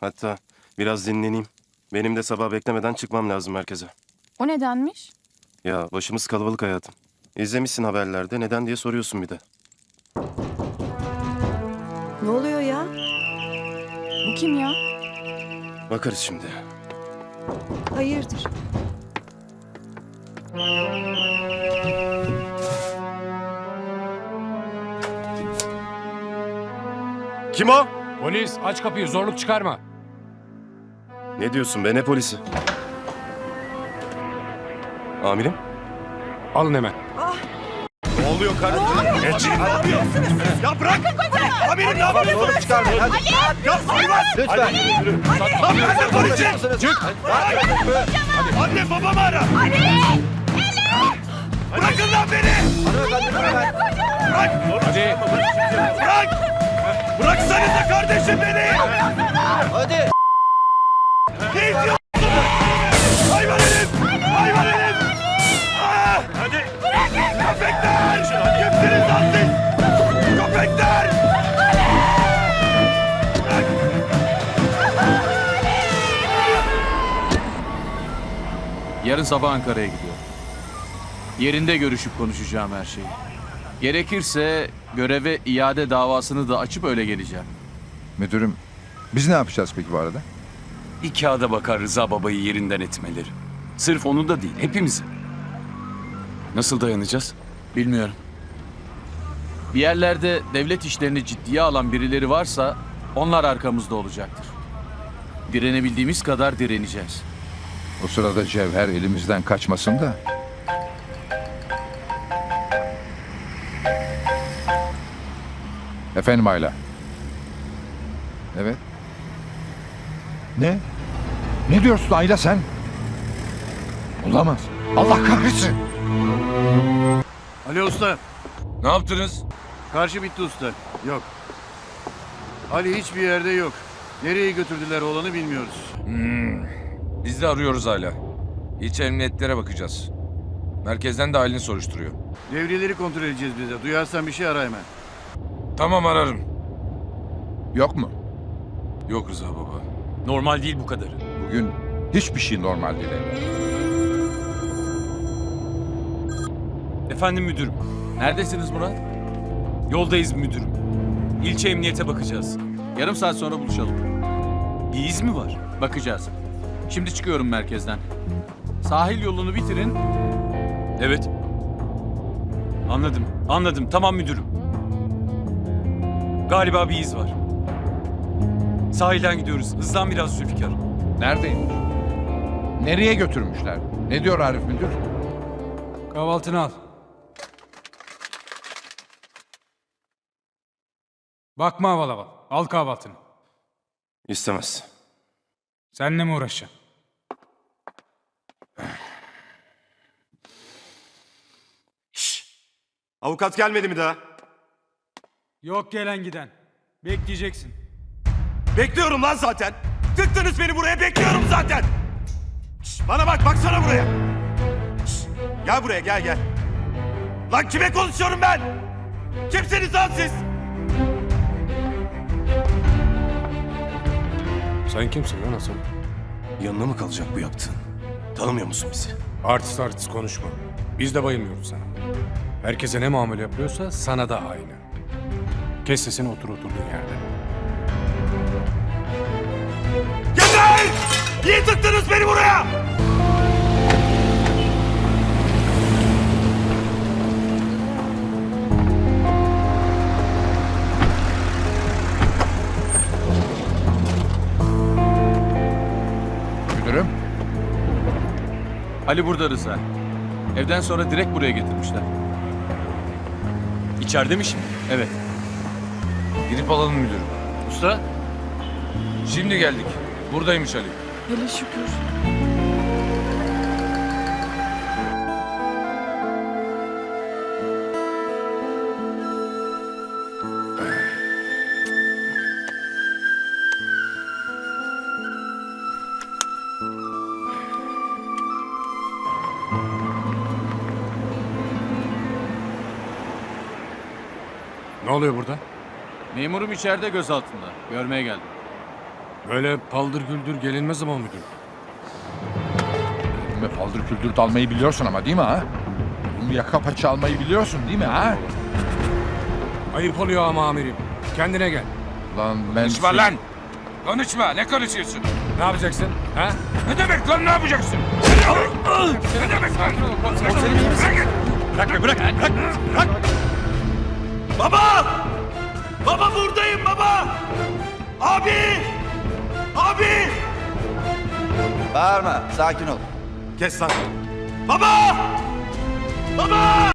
Hatta biraz dinleneyim. Benim de sabah beklemeden çıkmam lazım merkeze. O nedenmiş? Ya başımız kalabalık hayatım. İzlemişsin haberlerde neden diye soruyorsun bir de. Ne oluyor ya? Bu kim ya? Bakarız şimdi. Hayırdır? Kim o? Polis aç kapıyı zorluk çıkarma. Ne diyorsun be ne polisi? Amirim? Alın hemen. Ne oluyor kardeşim? Ne yapıyorsunuz? Ya bırak! Amirim ne yapıyorsun? Zorluk çıkarmayın hadi. Ya hayvan! Lütfen. Ne yapıyorsun polisi? Çık! Anne babamı ara! Bırakın lan beni! Bırak! Hadi. Bırak! Bıraksanıza kardeşim beni! Hadi. Hayvan herif! Hayvan herif! Ah! Hadi! Köpekler! Kimsiniz lan siz? Köpekler! Yarın sabah Ankara'ya gidiyorum. Yerinde görüşüp konuşacağım her şeyi. Gerekirse göreve iade davasını da açıp öyle geleceğim. Müdürüm, biz ne yapacağız peki bu arada? Bir kağıda bakar Rıza babayı yerinden etmeleri. Sırf onu da değil, hepimizi. Nasıl dayanacağız? Bilmiyorum. Bir yerlerde devlet işlerini ciddiye alan birileri varsa onlar arkamızda olacaktır. Direnebildiğimiz kadar direneceğiz. O sırada cevher elimizden kaçmasın da. Efendim Ayla. Evet. Ne? Ne diyorsun Ayla sen? Olamaz. Allah kahretsin. Ali Usta, Ne yaptınız? karşı bitti usta. Yok. Ali hiçbir yerde yok. Nereye götürdüler oğlanı bilmiyoruz. Biz de arıyoruz hala. İç emniyetlere bakacağız. Merkezden de halini soruşturuyor. Devriyeleri kontrol edeceğiz biz de. Duyarsan bir şey ara hemen. Tamam ararım. Yok mu? Yok Rıza baba. Normal değil bu kadarı. Bugün hiçbir şey normal değil evlat. Efendim müdürüm. Neredesiniz Murat? Yoldayız müdürüm. İlçe emniyete bakacağız. Yarım saat sonra buluşalım. Bir iz mi var? Bakacağız. Şimdi çıkıyorum merkezden. Sahil yolunu bitirin. Evet. Anladım. Anladım. Tamam müdürüm. Galiba bir iz var. Sahilden gidiyoruz. Hızlan biraz Zülfikar. Neredeymiş? Nereye götürmüşler? Ne diyor Arif Müdür? Kahvaltını al. Bakma aval aval. Al kahvaltını. İstemez. Seninle mi uğraşacağım? Avukat gelmedi mi daha? Yok gelen giden. Bekleyeceksin. Bekliyorum lan zaten. Tıktınız beni buraya bekliyorum zaten. Şş, bana bak baksana buraya. Şş, gel buraya gel gel. Lan kime konuşuyorum ben? Kimsiniz lan siz? Sen kimsin lan Hasan? Yanına mı kalacak bu yaptığın? Tanımıyor musun bizi? Artist artist konuşma. Biz de bayılmıyoruz sana. Herkese ne muamele yapıyorsa sana da aynı. Kes sesini otur oturduğun yerde. Niye tıktınız beni buraya? Müdürüm, Ali burada Rıza. Evden sonra direkt buraya getirmişler. İçeride mi şimdi? Evet. Gidip alalım müdürüm. Usta? Şimdi geldik. Buradaymış Ali. Hele şükür. Ne oluyor burada? Memurum içeride gözaltında. Görmeye geldim. Böyle paldır güldür gelinmez ama müdür. Elime paldır küldür dalmayı biliyorsun ama değil mi ha? Bunu yaka paça almayı biliyorsun değil mi ha? Ayıp oluyor ama amirim. Kendine gel. Lan ben... Konuşma lan! Konuşma, ne konuşuyorsun? Ne yapacaksın? Ha? Ne demek lan ne yapacaksın? Ne demek lan? Bırak, bırak, bırak, bırak. Baba! Baba buradayım baba! Abi! Abi! Bağırma, sakin ol. Kes lan. Baba! Baba!